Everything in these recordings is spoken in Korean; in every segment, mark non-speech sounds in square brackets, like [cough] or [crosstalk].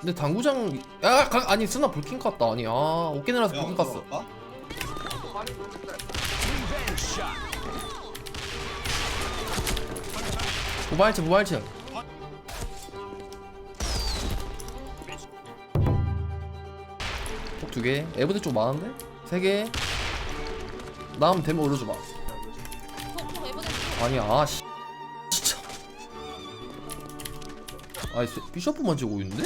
근데 당구장 야 가, 아니 스나 불킹 깠다. 아니 아 오케네라서 불킹 깠어 무발치 무발치 두개. 에브드 쪽 많은데? 세개. 다음 되면 올려줘봐. 아니야 아씨 아이 세- 비셔프만 지고 있는데?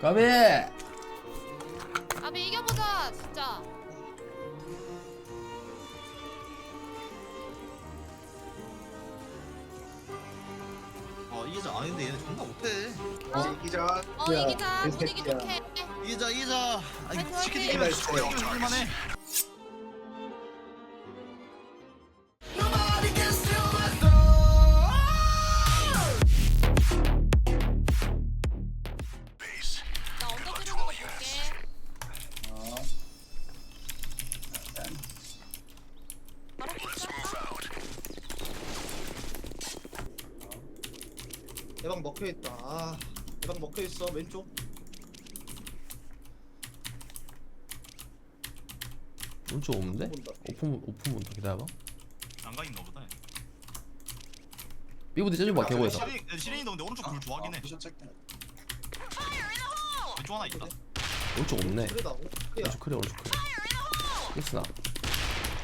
까비 아비 이겨보자 진짜 어 이기자 아닌데 얘네 존나 못해 어? 이기자 어 야, 이기자 이 분위기 새끼야. 좋게 이기자 이기자 아니 치킨. 이기면 치킨 이기면 이길만해 있어 왼쪽 오른쪽 없는데? 본다. 오픈 오픈 본다 기다려봐 안 가있나 보다 삐부디 째줘봐 개고에서 시린이 시린이도 근데 오른쪽 불 좋아하긴 해 미션 체크 왼쪽 하나 있다 오른쪽 없네 그러다고 그야 오른쪽 크래 오른쪽 크래 믹스나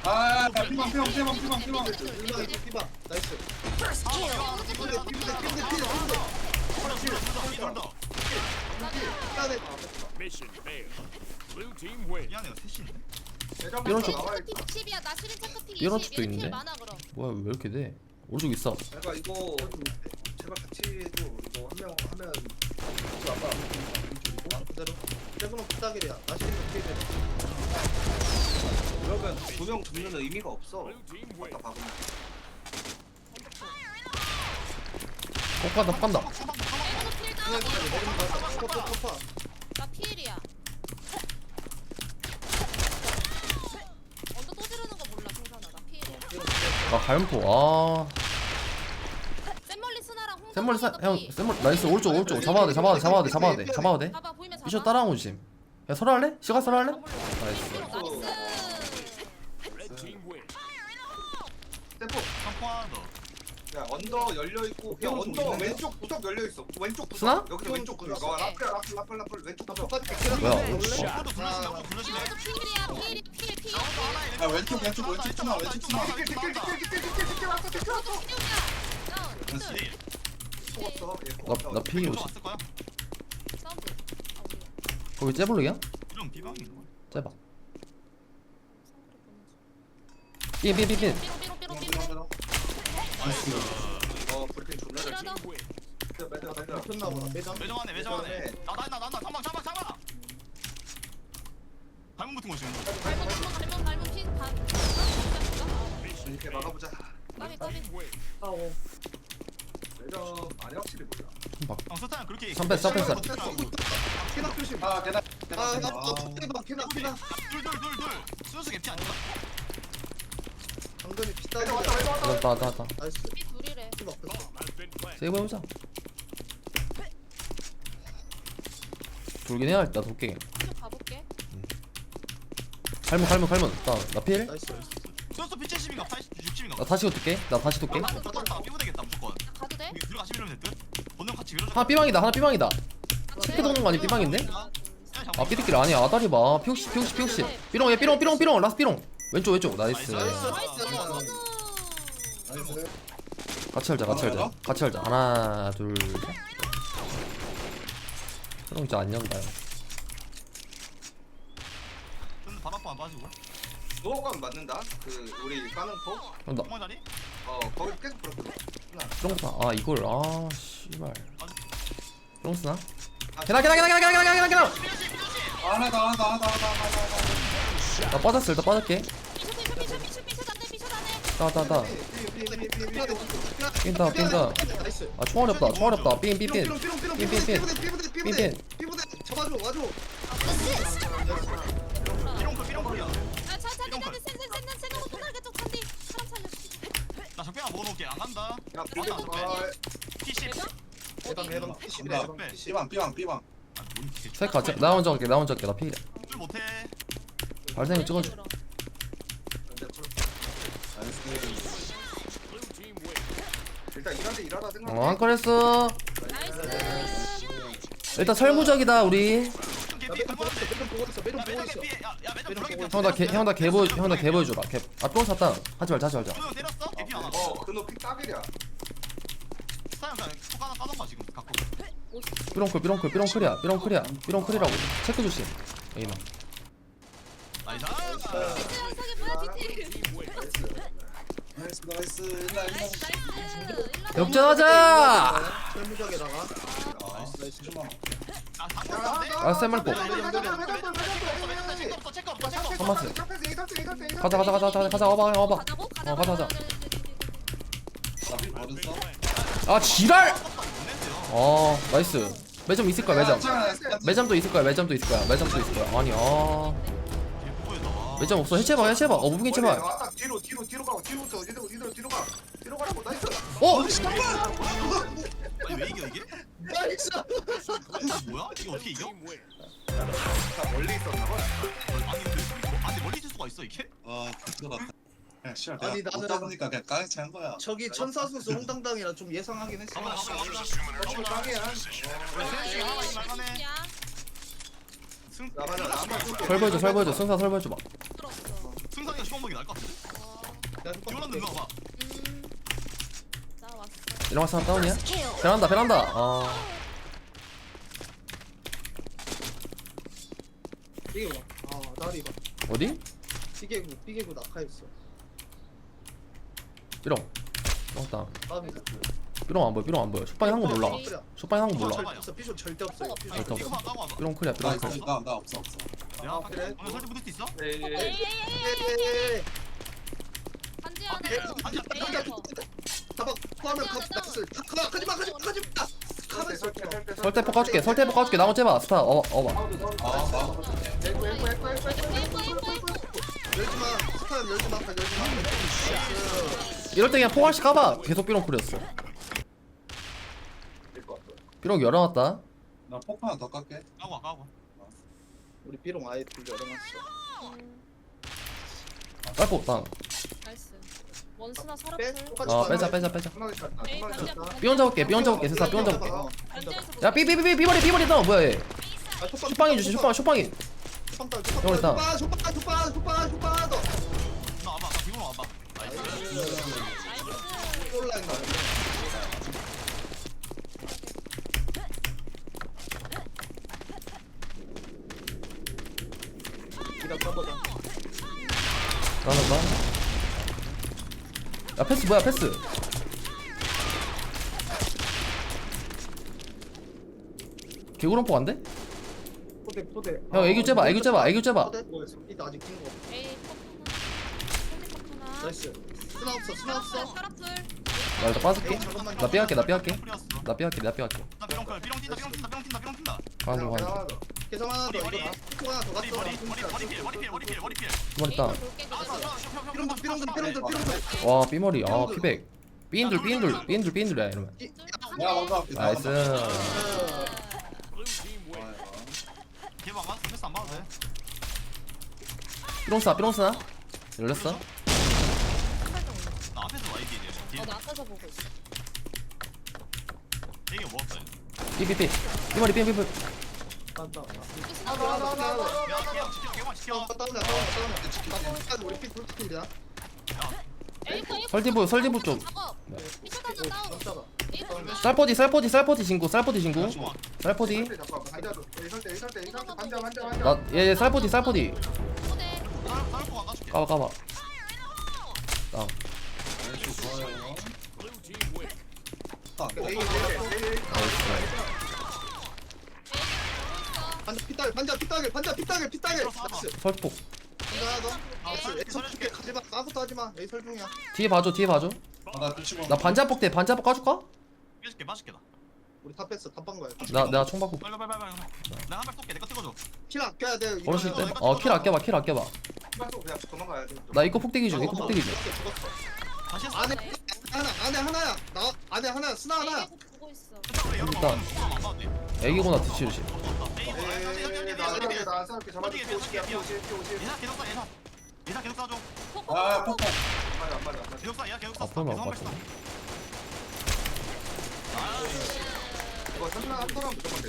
아 피망 피망 피망 피망 피망 피망 삐부대. 피망 나이스 어, 오른쪽 피부대 피부대 거 피부대 피부대 이걸다 피부대 Mission failed. Blue team wins. 미안해 셋이네 이런 쪽 체크픽 20이야. 나 시린 체크픽 이런 20 쪽도 얘는 킬 있는데? 많아 그럼. 뭐야 왜 이렇게 돼? 오른쪽 있어 제가 이거 제발 같이 해도 이거 한 명 하면 저 아까 아 그대로? 세븐은 부탁이야 나 시린 어떻게 돼 그러면 두명 죽는 의미가 없어. Blue team wins. 아까 봐보면. 꼭 간다 꼭 간다 나 피일이야. 언더 또 지르는 거 몰라 승산아 나 피일이야. 아 가연포. 아. 샘멀리 스나랑 홍 샘멀리 사형 샘멀 나이스. 오른쪽 오른쪽. 잡아야 돼 잡아야 돼 잡아야 돼 잡아야 돼 잡아야 돼. 봐봐 보이면 잡아 비셔 따라온 거지 야 설아 할래? 시가 설아 할래? 나이스 나이스 나이스 언더 열려 있고 야 언더? 왼쪽 구석 열려 있어. 왼쪽 구석. 스나? 여기서 왼쪽 구석. 오른쪽 어 라플 라플 라플 라플 왼쪽 구석. 똑같이 뭐야? 오른쪽 굴러시네 오른쪽 굴러시네 이것도 필이야 필이 필 필. 야 왼쪽 왼쪽 왼쪽 치마 왼쪽 치마 왼쪽 치마 오른쪽 필이야 다운 시린 속았어. 얘 나, 속았어. 나 피기 왼쪽 오지 왔을 거야 사운드 아 우리야 거기 째블록이야? 이런 비방인 거야 째봐 삐삐삐삐 삐롱 삐롱 삐롱 삐롱 어 켰나 보다. 음. 매점. 매점 안에 매점 안에 나나 나 나나 잠방 잠방 잠방 발목 붙은 거 지금 발목 발목 발목 발목 핀 다. 이렇게 막아보자. 까비 까비. 싸워. 매점 안에 확실히 보자. 형 스탄 그렇게 선배 서펜서 캐나 아, 아, 조심. 아 대나. 대나. 아나 캐나 캐나. 둘둘둘둘 순수 개피 아닌가? 방금 피따리. 왔다 왔다 나이스. 피 둘이래. 세이브 해보자 돌긴 해야겠다 도깨 쭉 가볼게. 갈문 갈문 갈문 나나 필? 나이스 나이스. 순수 피 70인가 80, 60인가? 나 다시 어떻게? 나 다시 도깨? 아 똑같다. 삐부 되겠다 무조건. 나 가도 돼? 여기 들어가시면 될 듯? 본능 같이 밀어줘. 하나 삐방이다 하나 삐방이다. 가도 스피 돼? 도는 거 아니 삐방인데? 야, 아 삐리끼리 아니야. 아다리 봐. 피옥시 피옥시 피옥시. 삐롱 얘 삐롱 삐롱 삐롱. 라스 삐롱. 왼쪽 왼쪽. 나이스. 나이스 나이스. 같이 할자 같이 할자. 같이 할자. 하나 둘셋 삐롱 진짜 안 연다 근데 바로 앞안 빠지고? 노어감 맞는다. 그 우리 까는 포. 나 정말 자리? 어 거기 계속. 삐롱 스나. 아 이걸 아 씨발. 삐롱 스나? 계단 계단 계단 계단 계단 계단 계단! 계단 하나 더 하나 더 하나 더 하나 더 하나 더. 나 빠졌어. 일단 빠질게. 미션 미션 미션 미션 미션 안돼 미션 안해 따따따. 뛴다, 뛴다 뛴다. 나이스 아 총알 없다 총알 없다. 삐삐삐 삐삐삐 삐삐삐 삐삐삐 잡아줘 와줘 피롱풀 피롱풀이야 나 적병아 먹어놓을게 안 간다 야 비벼 PC 해방 해방 PC 삐방 삐방 삐방. 아, 뭔 기세 셀카 나 혼자 할게 나 혼자 할게. 나 피해 줄 못해. 발생이 찍어줘. 어 한건 했어. 일단 설무적이다 우리. 나 매점 보고 있어 매점 보고 있어 매점 보고 있어 야야 매점 매점 불러겠다 보고 형나 개 형나 개 보여 형나 개 보여줘라. 개. 아또 샀다. 하지 말자 하지 말자. 삐롱클 삐롱클 삐롱클이야 삐롱클이야 삐롱클이라고. 체크 조심. 에이나. 나이스 나이스 나이스 일라 일라. 역전하자. 철무적에다가 나이스 나이스 좀만 아아 쌤 말고. 체크 없어 한마스. 가자 가자 가자 가자 가자 와봐 와봐. 가자고 가자. 어, 가자, 가자. 나비 버렸어 아 지랄. 어 나이스. 매점 있을 거야 매점. 아, 매점도 있을 거야 매점도 있을 거야 매점도 있을 거야. 아니 아 매점 없어. 해체봐 해체봐. 어 무빙 해체봐. 왔다 뒤로 뒤로 뒤로 가고 뒤로부터 뒤로 뒤로 뒤로 가. 뒤로 가라고. 나이스. 어? 아니 왜 이겨 이게? 나이스. 이거 뭐야? 이거 어떻게 이겨? 다 멀리 있었나 봐 아니 그 아니 멀리 있을 수가 있어 이게? 아 들어갔다. 그냥 씨발 아니, 나는- 못다 보니까 그냥 까치 한 거야. 저기 천사수수 홍당당이라 좀 예상하긴 했어. 가보자 가보자 가보자 어차피 깡이야 말만해 승 나가자 나만 쏠게 설 보여줘 설 보여줘 승사 설 보여줘 봐. 들었어. 승상이가 시원하게 날것 같은데? 누가 봐 음. 나 왔어. 이런 사람 다운이야? 베란다 베란다. 아 삐개구 아 다리 봐 어디? 삐개구 삐개구 낙하였어 삐롱. 삐롱 다음에 삐롱 안 보여 삐롱 안 보여. 쇼빵이 한 거 몰라. 쇼빵이 한 거 몰라. 절대 없어 삐쇼 절대 없어 삐쇼. 절대 없어. 삐롱 클이야 삐롱 클. 나나 나 없어 없어 야 그래? 오늘 설치 붙을 수 있어? 에에에에 반지 아, 하나. 네. 더. 반지, 반지, 포함면 가 나이스 가 가지마 가지마 가지마 가만 있어 설대포 까줄게 설대포 까줄게 나머지 해봐 스타 어 어봐. 아나 에이프 에이프 에이프. 열지마 스탄 열지마 다 열지마 나이스 이럴 때 그냥 포괄씩 까봐. 계속 삐롱 클이었어. 삐롱 열어놨다. 나폭 하나 더 깎게 까고 와 까고 와 우리 삐롱 아예 둘 열어놨어 빨고 땅. 나이스. 원스나 빼 서랍을. 똑같이 어 가. 빼자 빼자 빼자. 한마디 쳤다 에이 한마디 반지 쳤다 한번. 삐온 잡을게 삐온 잡을게 세사 삐온 잡을게. 반지에서. 야 삐삐삐삐 삐머리 삐머리 떠 뭐야 얘. 아, 쇼빵이 주시 쇼빵 쇼빵이. 형, 일단. 촉방, 촉방, 촉방, 촉방, 촉방, 더. 나 와봐 나 비밀로 와봐 나이스 나이스. 나. 패스 뭐야 패스. 개구름포 안 돼? 포대 포대 형 애교 째봐 애교 째봐 애교 째봐. 어때? 이따 아직 낀 거. 에이. 나이스. 스나 없어, 스나 없어. 나 일단 빠질게. 잠깐만. 나 삐할게 나. 뿌렸어 나 삐할게 나 삐할게. 나 삐롱 뛴다 삐롱 뛴다 삐롱 뛴다 삐롱 뛴다 가는 거 가는 거. 계산 하나 더. 이거 머리, 다. 톡 하나 더 머리 갔어. 머리 머리 머리 필 머리 필 머리 필 머리 필 아, 그대로. 삐롱들, 삐롱들, 삐롱들, 삐롱들. 와 삐머리 아 피백. 삐인들 삐인들 삐인들 삐인들이야 이러면. 이- 내가 먼저 할게 나이스. 먼저 할게. Blue team wins. 개방 안 패스 안 봐도 돼 삐롱스나 삐롱스나. 열렸어? 나 앞에서 와이디 이제 어, 나 앞에서 보고 있어. 이게 뭐였어 삐삐삐. 삐머리 삐삐삐. 간다. 스나 하나, 하나, 하나, 하나. 야 지켜 개방 지켜 어, 다운이야, 다운이야, 다운이야. 나 우리. 에이프 에이프. 설디부 설디부 쪽. 미쳐 다운 다운. 에이프. 쌀포디 쌀포디 쌀포디 신고 쌀포디 신고. 쌀포디. 잠깐만 반자도 이설 때 이설 때 이설 때 반자 반자 반자 나얘 쌀포디 쌀포디. 포대. 나를 거안 가줄게 까봐 까봐. team wins. 아, 에이, 에이, 에이, 나이스. 반자 피따길, 반자 피따길, 반자 피따길. 나이스. 설폭. 반자 하나 더. 나이스. 에이 설줄게 가지 마. 까부터 하지 마. 에이 설중이야. 뒤에 봐줘 뒤에 봐줘. 나 뒤집어 나 반자폭 대 반자폭 까줄까? 빠질게 빠질게 나 우리 다 뺐어. 다빤 거야. 나 내가 총 받고. 빨리 빨리 빨리 빨리 내가 한발 쏠게 내거 찍어줘 킬 아껴야 돼. 이거 때. 이거 어킬 아껴봐 킬 아껴봐. 그냥 도망가야 돼 나 이거 폭대기 중 이거 폭대기 중. 죽었어, 죽었어. 다시 했어. 안에 하나 안에 하나야 나 안에 하나야 스나 하나야 애기 보고 있어. 일단 애기구나 뒤치 조심 에이 나한테 나한 사람께 잡아줄게 오십이야 오십 오십 예사 계속 쏴 예사. 예사 계속 쏴줘. 아 폭탄 안 맞아 안 맞아 안 맞아 계속 쏴 얘가 계속 쏴. 앞으로 나올 것 계속 같은데 이거 삼촌 한 번만 무조건 돼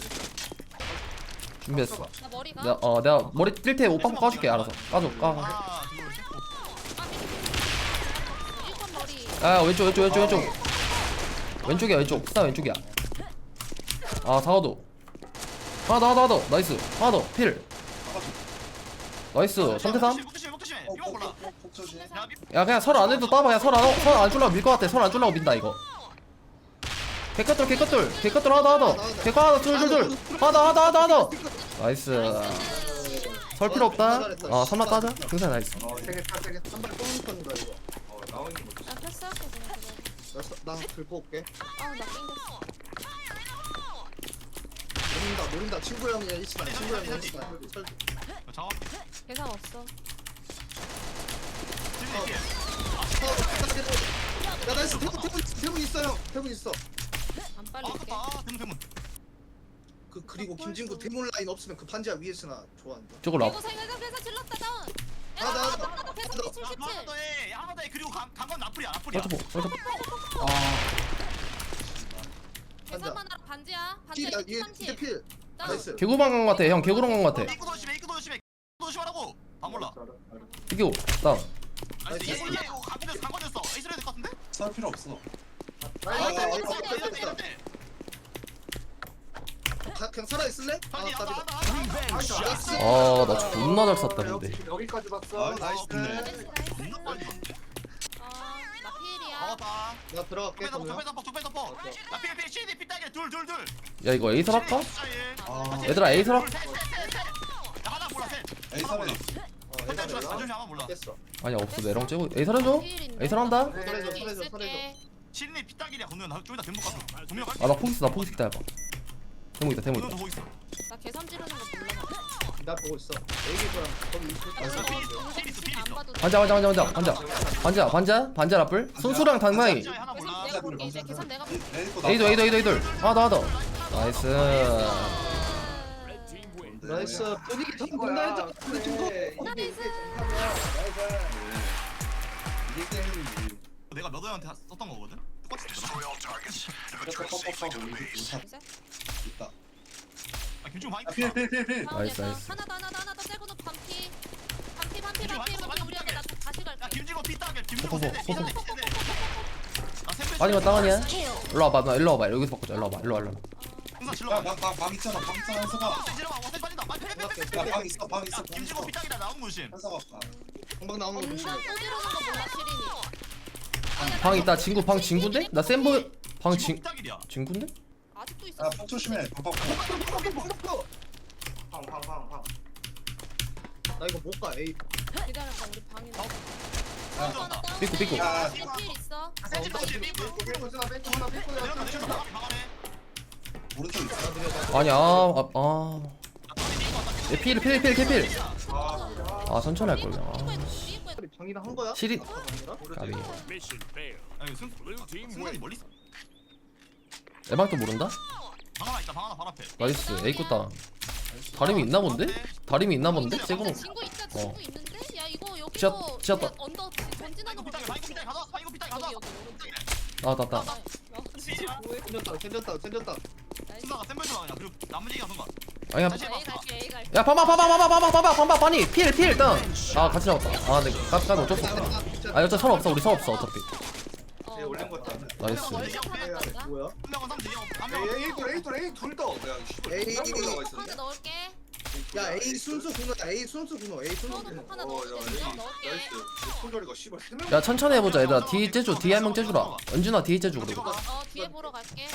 준비했어 나 머리가. 내가 어 내가 머리 뛸 때 오빠 까줄게 알아서 까줘 까 하나 둘 셋. 일번 머리. 아 왼쪽 왼쪽 왼쪽 왼쪽 왼쪽이야 왼쪽 스나 왼쪽이야 아 사과도 하나 더 하나 더 나이스 하나 더필 나이스 3대3 목 조심해 목 조심해. 이거 몰라. 폭조심 야 미- 야 그냥 설 안해도 따봐 그냥 설안설안 줄라고 밀 것 같아 설 안 줄라고 민다 이거 개컷돌 개컷돌 개컷돌 하나 더 하나 더 개컷 하나 둘둘둘 하나 더 하나 더 하나 더 나이스 설 필요 없다 아 삼라 따자 등산 나이스 어 한발 이거 어, 나 패스할게 그냥 그래. 나, 나 들고 올게 아나 낑겼어. 노린다 노린다 친구 형이야 이씨나 친구 형이야 이씨나 설 잡아. 계산 없어. 야 나이스 태국 태국 태국 있어 형 태국 있어 안아 빨릴게. 아깝다. 대문 대문. 그 그리고 김진구 태국 라인 없으면 그 판지야 위에서나 좋아한다 저걸로 이거 생각해 회사 질렀다 다운. 아, 나, 나, 나, 나, 나. 피 77. 하나 더 해. 하나 더 해. 그리고 간 건 나풀이야 나풀이야. 설트포 설트포 계산만 하라 반지야. 반지야 필이야 피얘 30. 필. 나이스 개구방 간것 같아 형 개구롱 간것 같아 이거 조심해 이거 조심해. 이거 조심하라고. 아 몰라. 다운 아니 이거 이거 간건했어 간건했어. 에이스레 될것 같은데? 살 필요 없어 아, 아, 아, 아, 아, 이거 됐다, 됐다. 가- 그냥 살아 있을래? 아 빨리 하나 답이다 하나 하나. 나이스 아나 존나 잘 쐈다 근데 여기까지 봤어 아, 나이스. 나이스 나이스. 아, 나 필이야. 먹었다. 나 들어갈게 적배 덮어 그러면 적배 덮어 적배 덮어. 나필필 CD 삐딱이 둘둘 둘. 야 이거 에이설 할까? 아 얘들아 에이설 할까? 하나 몰라 셋. 에이 하나 몰라. 사람 어 하나 몰라. 깼어 아니 없어 내랑 째고 에이설 해줘? 에이설 한다? 설해줘 여기 설해줘 있을게. 설해줘 신이 삐딱이야 건우야 나 좀이따 대목 갔어. 동명 갈게. 아나 포기스 나 포기스 기다려봐 대목 있다 대목 있다 보고 있어. 나 계산 지르는 거 몰라. 나 보고 있어. 애기랑 거기 있어. 반자 반자 반자 반자 반자. 반자 반자? 반자 라플? 순수랑 당마이. 진짜 하나 계산 몰라. 내가 볼게. 이제 계산 내가 볼게. 에이돌 에이돌 에이돌 에이돌. 하나 더 나이스. 나이스. 분위기 더 본다 했잖아 근데 좀 더. 이게 이게 정답이야 나이스. 이게 게임이지 내가 몇 원한테 썼던 거거든. 똑같이. 이렇게 뻑뻑하고 우리 이제? 있다 아 김중 많이 필필필필 다운 나이스. 나이스. 하나 더 하나 더 하나 더 떼고 놓고 반피. 반피 반피 반피 반피 우리 하나 나 다시 야 갈게. 김진호 삐딱이 김진호 포포, 세대. 세대 세대. 빠지마 땅아니야 일로 와봐 나 일로 와봐 여기서 바꾸자 일로 와봐 일로 와 일로 와 항상 질러. 야방방 있잖아 방 있잖아 현서가 질러 빠진다. 빨리. 야방 있어 방 있어 야 방 있어 삐딱이다 나온 문신. 현서가 방 금방 나오는 거 몰라 시린이. 방 있다 친구 방 친구인데? 나 샘보 방 삐딱이야. 친구인데? 야폭 조심해 방방 팡팡팡팡 나 이거 못가 에이 기다려봐 우리. 어? 하나 다운. 삐꾸, 삐꾸. 야, 필 있어. 센치 센치 삐꾸. 삐꾸 쓰나 삐꾸 하나 삐꾸 내려가 내려가 방 안에. 오른쪽 있어 아니 아아아 필필 필 필 필 아 천천히 할걸 그냥 아한 거야? 아까 방이라? 까비 Mission failed. 아니 승 Blue team 승관이 wins. 멀리 있어. 에방도 모른다? 방 하나 있다. 방 하나 바로 앞에. 나이스 에이쿠 땅 다림이 있나 본데? 다림이 있나 본데? 쟤고 아, 친구 있다 친구 어. 있는데? 야 이거 여기서 지하- 지하 그냥 떠. 언더 전진하는 거 삐딱이 바이고 삐딱이 가자. 삐딱이 여기 가자. 여기 오른쪽. 아, 뭐해? 생겼다 생겼다 생겼다 나이스. 승관아 샘플 좀 하냐. 그리고. 아니야 다시 A 해봐. 갈게 A 갈게. 야 봐봐 봐봐 봐봐 봐봐 봐봐 봐봐 빠니 필필 땅아 같이 잡았다 아 근데 깝깝 어쩔 수 없다 아 어차피 선 없어 우리 선 없어 어차피 어. 얘 올린 거 같다 나이스. 하나 뭐야? 한 명은 3대 0. 한 명은 에이 에이 에이 에이 둘더. 내가 씨발 에이, 깜짝 놀라가 하나 있었네. 넣을게. 야 A 순수 군호야 A 순수 군호 A 순수 군호 하나 어, 야, 돼. 에이, 넣을게. 나이스. 손절이가 씨발 세 명 야 천천히 해보자 얘들아. 뒤 째줘 뒤에 한 명 째주라. 은준아 뒤에 째줘 그리고 어 뒤에 보러 갈게.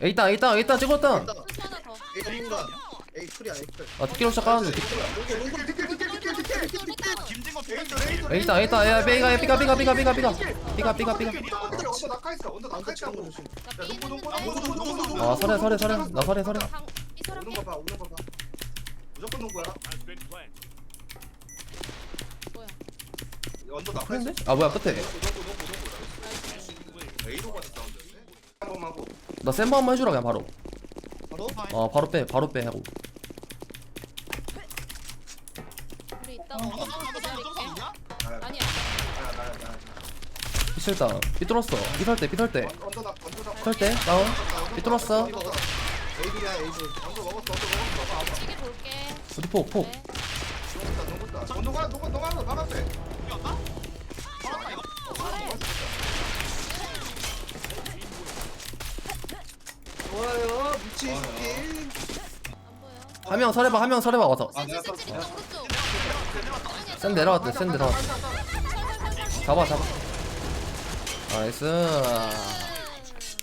에이 땅 에이 땅 에이 땅 순수 하나 더. A 군가 A 풀이야 A 풀. 아 뒷길로 시작하는데. 롱골 김진거 삐딱이. 에이 에이 땅 에이 땅야 삐가 삐가 삐가 삐가 삐가 삐가 삐가 삐가 삐가 언더 낙하 있어 언더 낙하 있다고 야. 아 설해 설해 설해 나방 이설 오는. 거 봐, 오는 거 봐. 무조건 been planted. 뭐야? 언더 나팔 그런데? 아 뭐야 끝에 A로 가는 사운드인데 한 번만 하고 나 센버 한번 해주라 그냥 바로 바로? 어 바로 빼 바로 빼 하고 우리 아니야. 피실다 삐뚤었어 삐설 때 삐설 때 삐설 때 다운 삐뚤었어 에이비야 에이비 먹었어 언더 볼게. 어디 폭폭 좋아요 미치 새끼 안 보여. 한명 설해봐 한 명 설해봐 와서 아. 센 내려왔대 센 내려왔대 잡아 잡아 나이스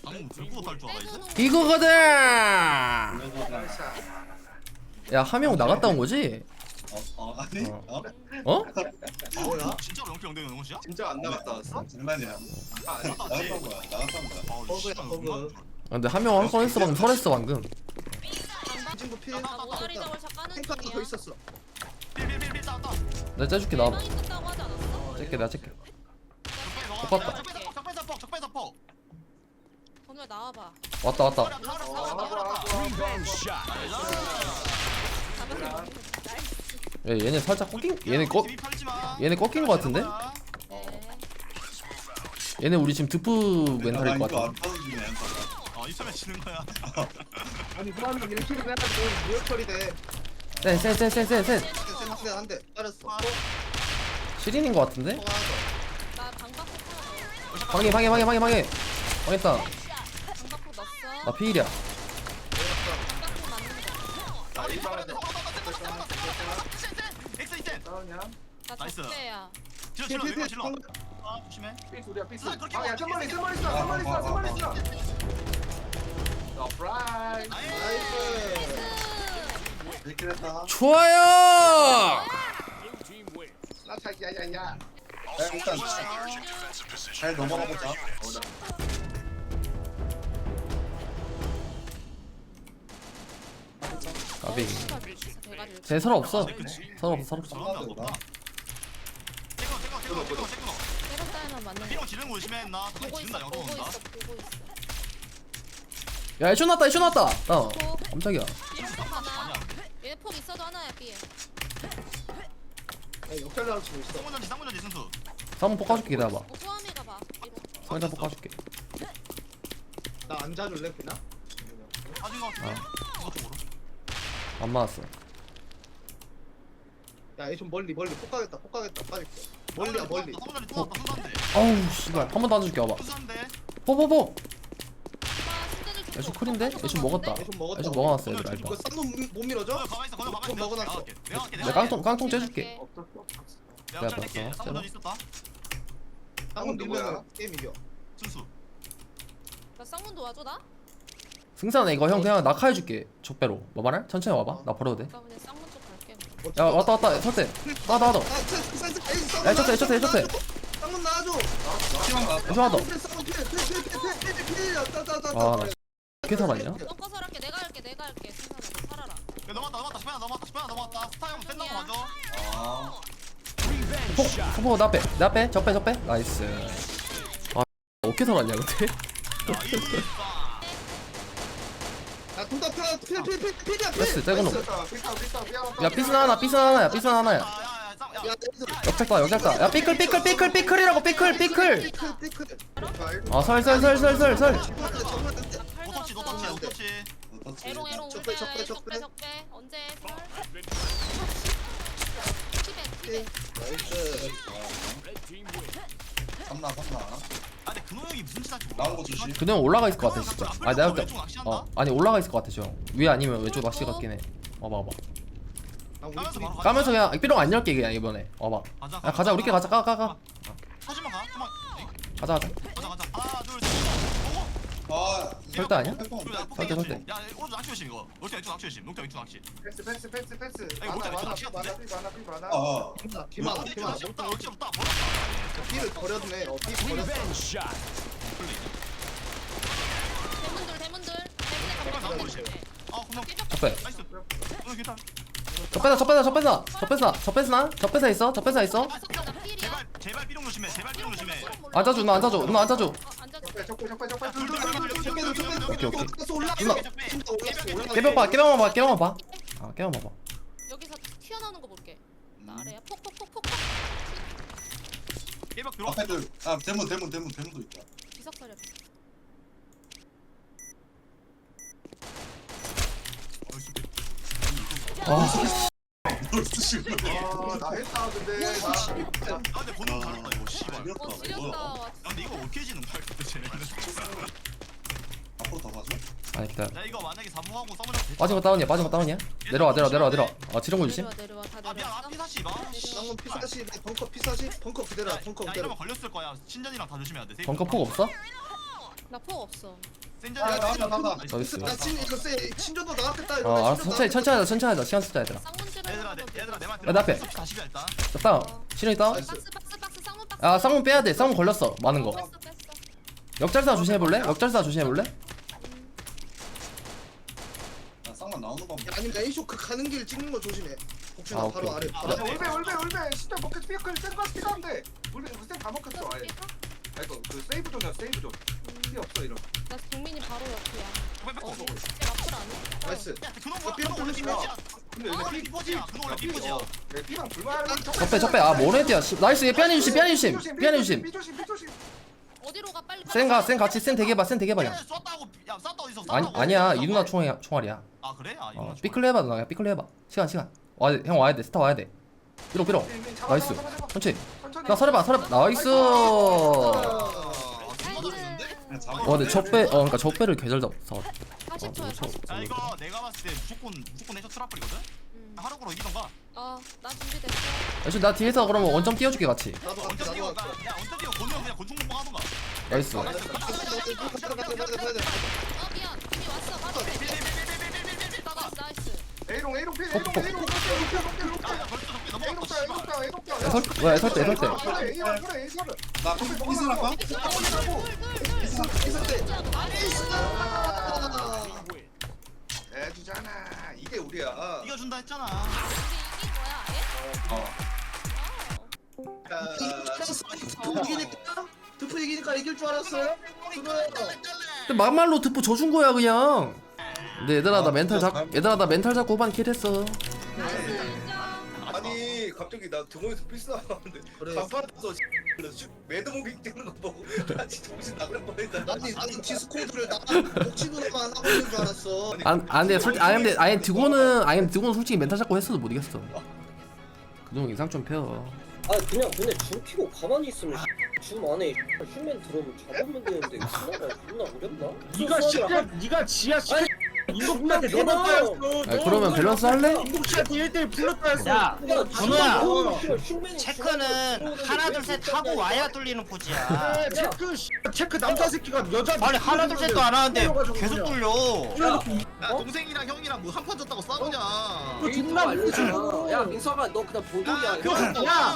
방금 들고 탈줄 알아 이제? 이거거든 야한 명 나갔다 온 거지? 어, 어, 아니, 어. 어? 어? 뭐야? 진짜로 영표 영대 영웅 씨야? 진짜 안 나갔다 왔어? 장난이야. 아 아니 나갔던 거야, 나갔던 거야. 아, 버그야, 진짜 버그. 아, 근데 한 명 한 건 했어 방금 설했어 방금 이 친구 필아 잠깐은 탱크 하나 더 있었어 빌빌빌빌 따왔다 내가 나와봐 있었다고 하지 않았어? 째게 내가. 적배 적배 건우야 나와봐. 왔다 왔다. 야 얘네 살짝 꺾인 얘네 꺾 얘네 꺾인 거 같은데? 네. 얘네 우리 지금 드프 멘탈일 것 이거 안 같아. 어 이참에 지는 거야 아니 무한명 1킬을 해가지고 무효 처리돼 쎄쎄쎄쎄쎄 센스 한대 빠졌어 시린인 것 같은데? 통 하나 나 방박 하나 방해 방해 방해 방해 방해 방했다. 방박 폭 넣었어. 나 피일이야 방박 폭 맞는 거. 나 이방한테 엑스 이제 싸우냐? 나 나이스. 적대야. 질러 필, 질러 필, 이거 필, 질러 통- 아 조심해 삐 소리야 삐 아, 소리 그렇게 아야 먹어. 선물이 선물이 있어 선물이 있어 선물이 있어 나 프라이 나이스 이 렇게 했다. 좋아요. 나차 야야야 야, 일단 잘 넘어가 보자. 까비 대가리. 쟤설 없어 설 없어 설 없어 맞는 거. 거나 보고 지른다 있어. 있어. 보고 있어. 야 애쇼 났다 애쇼 났다 어 폭. 깜짝이야 폭 있어도 하나야 삐. 역할 나올 수도 있어. 쌍문전지 쌍문전지 승수. 한번 볶아줄게 기다려봐. 뭐 포함해 가봐. 상자 볶아줄게. 나 앉아줄래 그냥? 빠진 거 같은데 이거 쪽으로. 안 맞았어. 야얘 좀 멀리 멀리. 폭 가겠다 폭 가겠다. 빠질게 멀리야 멀리. 쌍문전지 또 왔다 순수한데 어우 씨발. 한 번더 해줄게 와봐. 순수한데 포포포 줘. 쿨인데? 좀 애쇼 먹었다 애쇼 먹어놨어 얘들 알바 이거 쌍문 못 밀어줘? 어 있어 좀 있어 먹어놨어. 내가 할게 내가 할게 내가 깡통 깡통 째줄게 내가 할게 봤어. 있었다 쌍문 누구야? 밀면 게임 이겨 순수 나 쌍문 도와줘 나? 승산아 이거 형 그냥 낙하해줄게 적배로 뭐 말해? 천천히 와봐 나 버려도 나 그냥 쌍문 쪽 갈게. 뭐. 돼야 왔다 왔다 설대 나다 나다 아 야, 해쳤대, 해쳤대, 해쳤대. 쌍문 나와줘 시간 가. 애쇼 하나 더 아, 나 어떻게 살았냐? 너 꺼서 할게. 내가 할게. 내가 할게. 너 살아라. 야 넘어왔다 넘어왔다. 스파이나 넘어왔다 스파이나 넘어왔다. 스타 형 센다고 봐줘 아, Revenge 포 shot. 포포 나 앞에 내 앞에 적배 적배 나이스. 아 어떻게 살았냐 근데? 야 둘다 필필필필 필이야 필 패스 째고 놈 삐싸 삐싸 삐싸 삐싸 야 삐스나 하나 삐스나 하나야 삐스나 하나야. 역작다 역작다 야 삐클 삐클 삐클 삐클이라고 삐클 삐클. 피클 피클 아설 설 설 설 설설 노 터치 노터치 노터치 어떻지? 에롱 에롱 적배, 적배, 적배 적배. 적배. 언제 설? Advantage. 티백 티백. 나이스. 삼나, 삼나. 아 근데 근호 형이 무슨 짓 할지 나온 거 조심. 그냥 올라가 있을 것 같아 진짜 아 내가 볼때 왼쪽 낚시한다? 어 아니 올라가 있을 것 같아 저 위에 아니면 왼쪽 낚시 같긴 해 와봐 와봐 아 우리 까면서 둘이 바로 가자. 까면서 그냥 삐롱 안 열게 그냥 이번에 와봐 가자 야 가자 우리끼리 가자 가 가가 터지면 가 좀만 가자 가자 가자 가자 하나 둘셋 아, 절대 아니야? 설대, 설대. 야 오른쪽 낚시 조심 이거. 왼쪽 왼쪽 낚시 조심. 왼쪽 왼쪽 낚시. 패스 패스 패스 패스. 아니, 많아 못해, 많아 낚시 많아 같은데? 삐 많아 삐 많아. 어, 김하나 김하나 왼쪽 김하나 낚시 없다 없다 버렸다 피를 버렸네. 어 피 버렸어. 제발 나온 거 대문들. 조심 아 고마워. 나이스. 어 괜찮아 적배사 적배사 적배사 적배사 적배사 적배사 있어 있어 아, 나 필이야. 제발 제발 찌롱 조심해 제발 찌롱 조심해 앉아줘 누나 앉아줘 누나 앉아줘. 적배 적배 적배 오케이, 오케이. 누나. 깨병 봐 깨병만 봐 깨병만 봐아 깨병만 봐봐 여기서 튀어나오는 거 볼게. 나 아래야. 폭폭폭폭. 깨벽 들어와 앞에 들 아 대문 대문 대문 대문도 있다 비석사려. 아 아나 했다 근데 나 아 근데 보는 거 잘한다 이거 씨발 야 어 지렸다. 뭐야 와, 근데 이거 어떻게 지는 거야 도대체 앞으로 더 가죠? 아니 기다려 야 이거 만약에 사무하고 서머너 빠진 거 다운이야 빠진 거 다운이야 내려와 내려와 내려와 내려와 아 지렁고 조심 내려와 내려와 다 아 미안 내려와. 앞이 사시 마 쌍문 피사시 벙커 피사시 벙커 그대로 야, 벙커 야 그대로 이러면 걸렸을 거야 신전이랑 다 조심해야 돼 벙커 폭 없어? 나폭 없어. 센전이랑 아, 나온다, 나온다. 나이스. 나 친, 이거 쎄 친조도 나왔겠다 이거 어 알았어 천천히 천천히 하자 천천히 하자 시간 쓰자 얘들아 얘들아 내, 얘들아 내말 야, 내 앞에. 40이야 일단 자 다운 신영이 다운 박스 박스 박스 쌍문 박스. 야 쌍문 빼야 돼 쌍문 걸렸어 많은 거 뺐어 뺐어. 역잘사 조심해볼래? 역잘사 조심해볼래? 나 쌍만 나오는 거 아니면 에이쇼 그 가는 길 찍는 거 조심해 혹시나 아, 바로 오케이. 아래 아. 올베 올베 올베 진짜 먹겠어 피어클 센거 피가는데 올베 센다 먹혔어 아예 아니 그, 그 세이브 존이야 세이브 존. 피 없어 이런. 나 동민이 바로 옆이야. 어, 쟤 라플 안 해? 나이스. 야 그놈 뭐야 그놈 원래 근데 피 그놈 내 피랑 불만 적배 적배 아 모네드야 씨. 나이스. 얘 삐아니 조심 삐아니 조심 삐아니 조심 삐조심 삐조심. 어디로 가? 빨리. 센가 센 같이 센 대게 봐 센 대게 봐 야 쐈다고 야 쐈다 어디서 아니 쐈다고 아니야. 이 누나 쐈다고 총알 총알이야. 아 그래? 아 어 삐클로 해봐 누나 삐클로 해봐. 시간 시간. 와야 돼, 형 와야 돼. 스타 와야 돼. 삐롱 삐롱 나이스. 천천히 나 설해봐 설해봐 나이스 와 근데 적배 어 그러니까 적배를 개잘 잡았어 40초야 어, 40초. 야 이거 내가 봤을 때 무조건 무조건 해줘 트라플이거든? 음. 하루로 이기던가 어나 준비됐어. 역시 나 뒤에서 그러면 원점 띄워줄게 같이 나도 나도 뛰어 같이 야 원점 뛰어 권유형 그냥 권총 공방 하던가 나이스 어 미안. 이미 왔어. 바로. 나이스 나이스. A롱 A롱 피 어, A롱 어. A롱 A롱 A롱 야야 설 뭐야 애설 때 애설 때 그래 A롱 그래 A롱 나 피스 할까? 해주잖아 이게 우리야 했잖아 우리 이긴 거야? 드프 이기니까 이길 줄 알았어요? 막말로 듣고 져준 거야 그냥 근데 얘들아 나 멘탈 잡 얘들아 나 멘탈 잡고 후반 킬 했어 아니 갑자기 나 등원에서 피스 나왔는데 그래. 간판에서 매드무빙 뛰는 거 보고 [laughs] 나 진짜 정신 나갈 뻔했다 아니 나는 디스코드를 나 복지 누나만 하고 있는 줄 알았어 안, 안 돼, 솔직히, 아니, 근데, 아니, 드고는, 아니, 드고는 솔직히 멘탈 잡고 했어도 못 이겼어. 그동 이상 좀 펴. 아 그냥 근데 줌 피고 가만히 있으면 줌 안에 휴맨 들어오면 잡으면 되는데 누나가 존나 어렵나? 네가 진짜 네가 지하 씨 아니, 네번 따였어. 아니, 그러면 밸런스 할래? 인공씨한테 1대1 불러 따였어. 야, 준호야. 체크는 하나 둘 셋 하고 와야 뚫리는 포즈야. 네, 체크 씨, 체크 남자 새끼가 여자 아니 하나 둘 셋도 안 하는데 계속. 뚫려. 야 동생이랑 형이랑 뭐 한 판 졌다고 싸우냐 그거 존나 알려주잖아. 야 민서가 너 그냥 보도야. 야, 야, 야.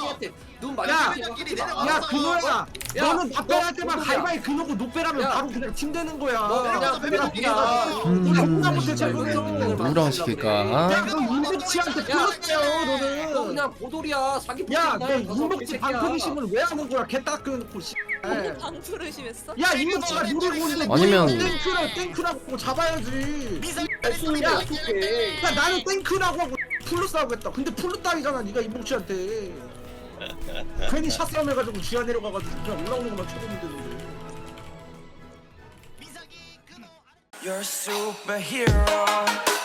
눈 야, 끼리 내려가. 야 그노야 너는 너 가위바위 그노고 노빼라면 야. 바로 그냥 팀 되는 거야 너 그냥 야, 그냥 음. 우리 존나 못해 누구랑 시킬까? 야, 너 윤복치한테 불렀어요, 너는. 너 그냥 보돌이야 사기 야, 너 포지션이야, 다섯 윤복치 새끼야. 방패리심을 왜 하는 거야? 개 닦아놓고 씨. 방투를 심했어? 야, 윤복치가 누리고 있는데 아니면- 땡크라 땡크라고 잡아야지. 발송인데 야, 나는 땡크라고 하고 플러스 하고 했다. 근데 플러스 따이잖아, 네가 윤복치한테. 괜히 샷싸움 해가지고 지하 내려가가지고 그냥 올라오는 것만 쳐보면 되는데. You're superhero.